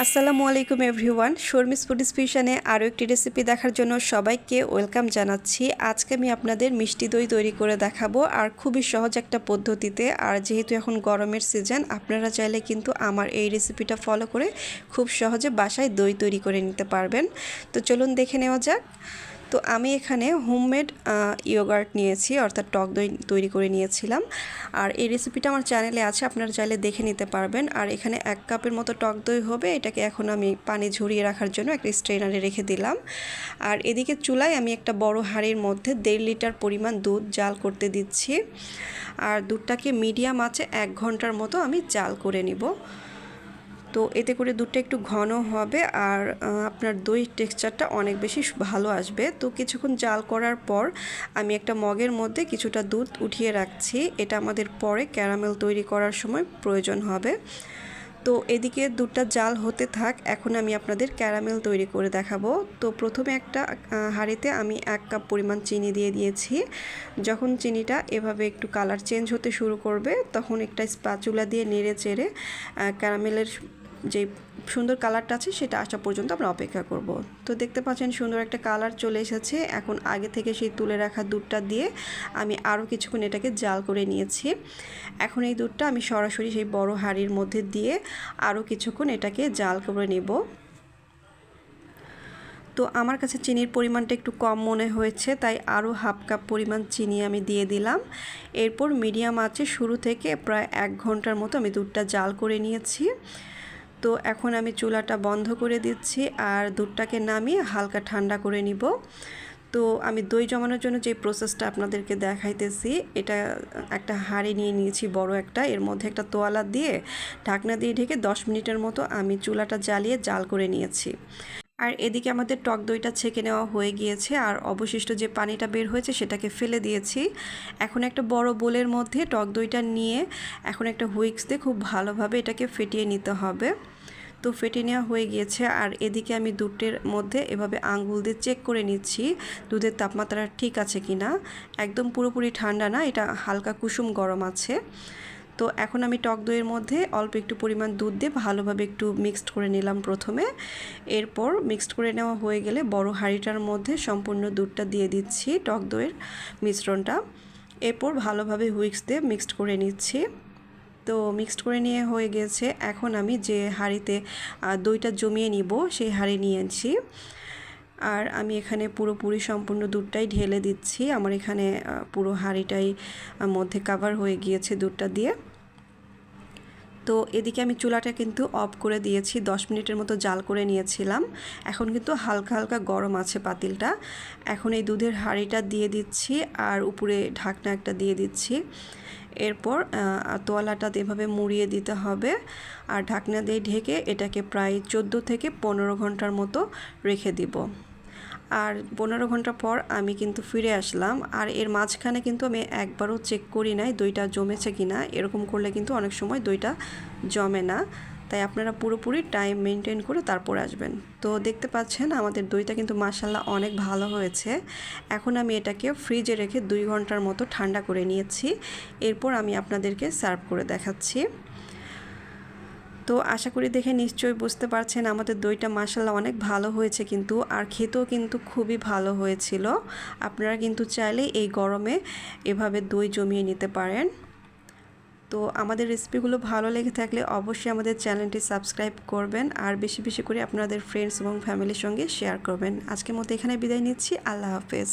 আসসালামু আলাইকুম everyone. Sharmi's food স্পেশনে আরও একটি রেসিপি দেখার জন্য সবাইকে ওয়েলকাম জানাচ্ছি। আজকে আমি আপনাদের মিষ্টি দই তৈরি করে দেখাবো আর খুবই সহজ একটা পদ্ধতিতে। আর যেহেতু এখন গরমের সিজন আপনারা চাইলে কিন্তু আমার এই রেসিপিটা ফলো করে খুব সহজে বাসায় দই তৈরি করে নিতে পারবেন। তো চলুন দেখে নেওয়া যাক। তো আমি এখানে হোমমেড ইয়োগার্ট নিয়েছি, অর্থাৎ টক দই তৈরি করে নিয়েছিলাম। আর এই রেসিপিটা আমার চ্যানেলে আছে, আপনারা চাইলে দেখে নিতে পারবেন। আর এখানে এক কাপের মতো টক দই হবে, এটাকে এখন আমি পানি ঝরিয়ে রাখার জন্য একটা স্ট্রেনারে রেখে দিলাম। আর এদিকে চুলায় আমি একটা বড় হাঁড়ির মধ্যে দেড় লিটার পরিমাণ দুধ জাল করতে দিচ্ছি। আর দুধটাকে মিডিয়াম আছে এক ঘণ্টার মতো আমি জাল করে নিব। তো এতে করে দুধটা একটু ঘন হবে আর আপনার দই টেক্সচারটা অনেক বেশি ভালো আসবে। তো কিছুক্ষণ জাল করার পর আমি একটা মগের মধ্যে কিছুটা দুধ উঠিয়ে রাখছি। এটা আমাদের পরে ক্যারামেল তৈরি করার সময় প্রয়োজন হবে। তো এদিকে দুধটা জাল হতে থাক, এখন আমি আপনাদের ক্যারামেল তৈরি করে দেখাবো। তো প্রথমে একটা হাঁড়িতে আমি এক কাপ পরিমাণ চিনি দিয়ে দিয়েছি। যখন চিনিটা এভাবে একটু কালার চেঞ্জ হতে শুরু করবে, তখন একটা স্প্যাচুলা দিয়ে নেড়ে চেড়ে ক্যারামেলের যে সুন্দর কালারটা আছে সেটা আসা পর্যন্ত আমরা অপেক্ষা করব। তো দেখতে পাচ্ছেন সুন্দর একটা কালার চলে এসেছে। এখন আগে থেকে সেই তুলে রাখা দুধটা দিয়ে আমি আরও কিছুক্ষণ এটাকে জাল করে নিয়েছি। এখন এই দুধটা আমি সরাসরি সেই বড় হাঁড়ির মধ্যে দিয়ে আরও কিছুক্ষণ এটাকে জাল করে নেব। তো আমার কাছে চিনির পরিমাণটা একটু কম মনে হয়েছে, তাই আরও হাফ কাপ পরিমাণ চিনি আমি দিয়ে দিলাম। এরপর মিডিয়াম আছে শুরু থেকে প্রায় এক ঘণ্টার মতো আমি দুধটা জাল করে নিয়েছি। তো এখন আমি চুলাটা বন্ধ করে দিচ্ছি আর দুধটাকে নামিয়ে হালকা ঠান্ডা করে নিব। তো আমি দই জমানোর জন্য যে প্রসেসটা আপনাদেরকে দেখাইতেছি, এটা একটা হাঁড়ি নিয়ে নিয়েছি বড় একটা। এর মধ্যে একটা তোয়ালা দিয়ে ঢাকনা দিয়ে ঢেকে দশ মিনিটের মতো আমি চুলাটা জ্বালিয়ে জাল করে নিয়েছি। আর এদিকে আমাদের টক দইটা ছেঁকে নেওয়া হয়ে গিয়েছে, আর অবশিষ্ট যে পানিটা বের হয়েছে সেটাকে ফেলে দিয়েছি। এখন একটা বড় বোলের মধ্যে টক দইটা নিয়ে এখন একটা হুইক্স দিয়ে খুব ভালোভাবে এটাকে ফেটিয়ে নিতে হবে। তো ফেটে নেওয়া হয়ে গিয়েছে, আর এদিকে আমি দুধের মধ্যে এভাবে আঙ্গুল দিয়ে চেক করে নিচ্ছি দুধের তাপমাত্রা ঠিক আছে কি না একদম পুরোপুরি ঠান্ডা না, এটা হালকা কুসুম গরম আছে। তো এখন আমি টক দইয়ের মধ্যে অল্প একটু পরিমাণ দুধ দিয়ে ভালোভাবে একটু মিক্সড করে নিলাম প্রথমে। এরপর মিক্সড করে নেওয়া হয়ে গেলে বড় হাঁড়িটার মধ্যে সম্পূর্ণ দুধটা দিয়ে দিচ্ছি টক দইয়ের মিশ্রণটা। এরপর ভালোভাবে হুইক্স দিয়ে মিক্সড করে নিচ্ছি। তো মিক্সড করে নিয়ে হয়ে গেছে। এখন আমি যে হাঁড়িতে দইটা জমিয়ে নিব সেই হাঁড়ি নিয়েছি আর আমি এখানে পুরোপুরি সম্পূর্ণ দুধটাই ঢেলে দিচ্ছি। আমার এখানে পুরো হাঁড়িটাই মধ্যে কাভার হয়ে গিয়েছে দুধটা দিয়ে। তো এদিকে আমি চুলাটা কিন্তু অফ করে দিয়েছি। দশ মিনিটের মতো জাল করে নিয়েছিলাম। এখন কিন্তু হালকা হালকা গরম আছে পাতিলটা। এখন এই দুধের হাঁড়িটা দিয়ে দিচ্ছি আর উপরে ঢাকনা একটা দিয়ে দিচ্ছি। এরপর তোয়ালাটা এভাবে মুড়িয়ে দিতে হবে। আর ঢাকনা দিয়ে ঢেকে এটাকে প্রায় চোদ্দ থেকে পনেরো ঘণ্টার মতো রেখে দিব। আর পনেরো ঘণ্টা পর আমি কিন্তু ফিরে আসলাম। আর এর মাঝখানে কিন্তু আমি একবারও চেক করি নাই দইটা জমেছে কি না এরকম করলে কিন্তু অনেক সময় দইটা জমে না। তাই আপনারা পুরোপুরি টাইম মেনটেন করে তারপর আসবেন। তো দেখতে পাচ্ছেন আমাদের দইটা কিন্তু মাসাল্লাহ অনেক ভালো হয়েছে। এখন আমি এটাকে ফ্রিজে রেখে দুই ঘণ্টার মতো ঠান্ডা করে নিয়েছি। এরপর আমি আপনাদেরকে সার্ভ করে দেখাচ্ছি। তো আশা করি দেখে নিশ্চয়ই বুঝতে পারছেন আমাদের দইটা মাসাল্লাহ অনেক ভালো হয়েছে কিন্তু আর খেতেও কিন্তু খুবই ভালো হয়েছিল। আপনারা কিন্তু চাইলে এই গরমে এভাবে দই জমিয়ে নিতে পারেন। তো আমাদের রেসিপিগুলো ভালো লেগে থাকলে অবশ্যই আমাদের চ্যানেলটি সাবস্ক্রাইব করবেন আর বেশি বেশি করে আপনাদের ফ্রেন্ডস এবং ফ্যামিলির সঙ্গে শেয়ার করবেন। আজকের মতো এখানে বিদায় নিচ্ছি। আল্লাহ হাফেজ।